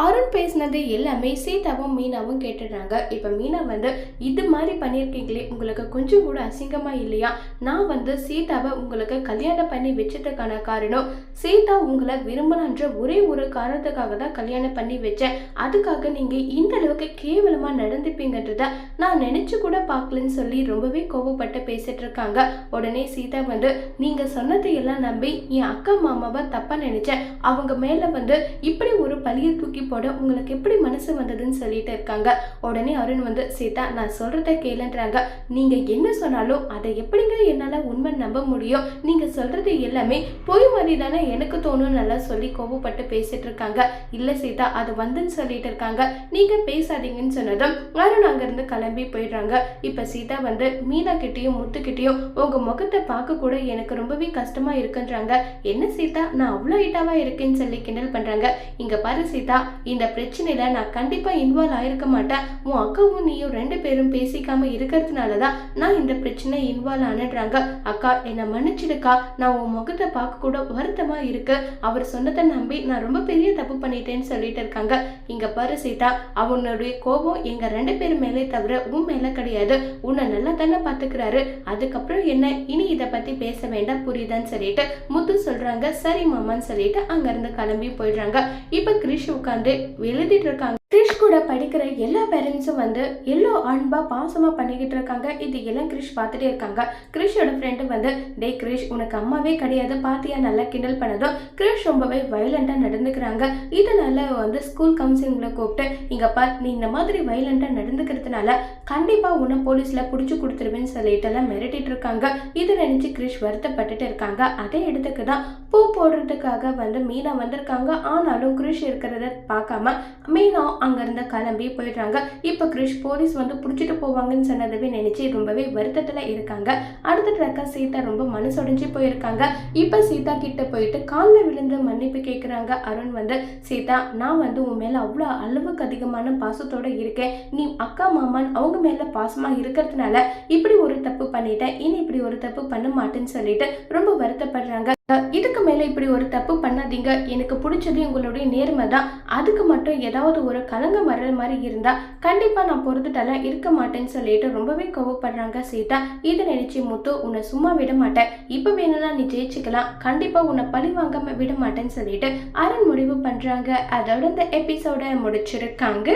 அருண் பேசினது எல்லாமே சீதாவும் மீனாவும் கேட்டுடுறாங்க இப்போ மீனா வந்து இது மாதிரி பண்ணியிருக்கீங்களே உங்களுக்கு கொஞ்சம் கூட அசிங்கமாக இல்லையா? நான் வந்து சீதாவை உங்களுக்கு கல்யாணம் பண்ணி வச்சதுக்கான காரணம் சீதா உங்களை விரும்பினன்ற ஒரே ஒரு காரணத்துக்காக தான் கல்யாணம் பண்ணி வச்சேன். அதுக்காக நீங்கள் இந்த அளவுக்கு கேவலமாக நடந்துப்பீங்கன்றத நான் நினச்சி கூட பார்க்கலன்னு சொல்லி ரொம்பவே கோபப்பட்டு பேசிட்டு இருக்காங்க. உடனே சீதா வந்து நீங்கள் சொன்னதையெல்லாம் நம்பி என் அக்கா மாமாவை தப்பாக நினச்சேன். அவங்க மேலே வந்து இப்படி ஒரு பழியை தூக்கி போட உங்களுக்கு எப்படி மனசு வந்ததுன்னு சொல்லிட்டு இருக்காங்க. உடனே அருண் வந்து சீதா நான் சொல்கிறத கேளுன்றாங்க. நீங்கள் என்ன சொன்னாலும் அதை எப்படிங்க என்னால் உண்மை நம்ப முடியும்? நீங்கள் சொல்கிறது எல்லாமே பொய் மாதிரி தானே எனக்கு தோணும் நல்லா சொல்லி கோபப்பட்டு பேசிட்டு இருக்காங்க. இல்லை சீதா அது வந்துன்னு சொல்லிட்டு இருக்காங்க. நீங்கள் பேசாதீங்கன்னு சொன்னதும் அருண் அங்கேருந்து கிளம்பி போயிடுறாங்க. இப்போ சீதா வந்து மீனா கிட்டேயும் முத்துக்கிட்டேயும் உங்கள் முகத்தை பார்க்க கூட எனக்கு ரொம்பவே கஷ்டமாக இருக்குன்றாங்க. என்ன சீதா நான் அவ்வளோ ஹைட்டாவா இருக்கேன்னு சொல்லி கிண்டல் பண்ணுறாங்க இங்கே பாரு சீதா இந்த பிரச்சனையில நான் கண்டிப்பாக இன்வால்வ் ஆயிருக்க மாட்டேன். உன் அக்காவும் நீயும் ரெண்டு பேரும் பேசிக்காம இருக்கிறதுனால தான் நான் இந்த பிரச்சனை இன்வால்வ் ஆனன்றாங்க. அக்கா என்னை மன்னிச்சிடுக்கா. நான் உன் முகத்தை பார்க்க கூட வருத்தமா இருக்கு. அவர் சொன்னதை நம்பி நான் ரொம்ப பெரிய தப்பு பண்ணிட்டேன்னு சொல்லிட்டு இருக்காங்க. இங்க பாரு சீதா அவனுடைய கோபம் எங்க ரெண்டு பேர் மேலே தவிர உன் மேல கிடையாது. உன்னை நல்லா தானே பார்த்துக்கிறாரு அதுக்கப்புறம் என்ன? இனி இதை பத்தி பேச வேண்டாம் புரியுதான்னு சொல்லிட்டு முத்து சொல்றாங்க. சரி மாமான்னு சொல்லிட்டு அங்க இருந்து கிளம்பி போயிடுறாங்க. இப்ப கிரிஷ் உட்காந்து வந்து எழுதிட்டு இருக்காங்க. கிரிஷ் கூட படிக்கிற எல்லா பேரண்ட்ஸும் வந்து எல்லோ அன்பா பாசமா பண்ணிக்கிட்டு இருக்காங்க. இது எல்லாம் கிரிஷ் பார்த்துட்டே இருக்காங்க. கிரிஷோட ஃப்ரெண்டு வந்து டே கிரிஷ் உனக்கு அம்மாவே கிடையாது. பாத்தியா? நல்லா கிண்டல் பண்ணதும். கிரிஷ் ரொம்பவே வயலண்டா நடந்துக்கிறாங்க. இதனால வந்து ஸ்கூல் கவுன்சிலிங்ல கூப்பிட்டு இங்க பார் நீ இந்த மாதிரி வயலண்டா நடந்துக்கிறதுனால கண்டிப்பா உன்னை போலீஸ்ல புடிச்சு கொடுத்துருவேன்னு சொல்லிட்டு எல்லாம் மிரட்டிட்டு இருக்காங்க. இதை நினைச்சு கிரிஷ் வருத்தப்பட்டுட்டு இருக்காங்க. அதே இடத்துக்கு தான் பூ போடுறதுக்காக வந்து மீனா வந்திருக்காங்க. ஆனாலும் கிரிஷ் இருக்கிறத பார்க்காம மீனா அங்கேருந்து கிளம்பி போயிடுறாங்க. இப்போ கிரிஷ் போலீஸ் வந்து பிடிச்சிட்டு போவாங்கன்னு சொன்னதவே நினச்சி ரொம்பவே வருத்தத்தில் இருக்காங்க. அடுத்த ட்ரக்கா சீதா ரொம்ப மனசுடைஞ்சு போயிருக்காங்க. இப்போ சீதா கிட்ட போயிட்டு காலில் விழுந்து மன்னிப்பு கேட்குறாங்க அருண் வந்து. சீதா நான் வந்து உன் மேலே அவ்வளோ அளவுக்கு அதிகமான பாசத்தோடு இருக்கேன். நீ அக்கா மாமான் அவங்க மேலே பாசமாக இருக்கிறதுனால இப்படி ஒரு தப்பு பண்ணிட்டேன். இனி இப்படி ஒரு தப்பு பண்ண மாட்டேன்னு சொல்லிட்டு ரொம்ப வருத்தப்படுறாங்க. இதுக்கு மேலே இப்படி ஒரு தப்பு பண்ணாதீங்க. எனக்கு பிடிச்சது உங்களுடைய நேர்மை தான். அதுக்கு மட்டும் ஏதாவது ஒரு கலங்கம் வர்ற மாதிரி இருந்தால் கண்டிப்பாக நான் பொறுத்துட்டெல்லாம் இருக்க மாட்டேன்னு சொல்லிட்டு ரொம்பவே கோவப்படுறாங்க சீதா. இதை நினைச்சு முத்து உன்னை சும்மா விட மாட்டேன். இப்போ வேணும்னா நீ ஜெயிச்சுக்கலாம். கண்டிப்பாக உன்னை பழி வாங்காம விட மாட்டேன்னு சொல்லிட்டு அரண் முடிவு பண்ணுறாங்க அதோட இந்த எபிசோட முடிச்சிருக்காங்க.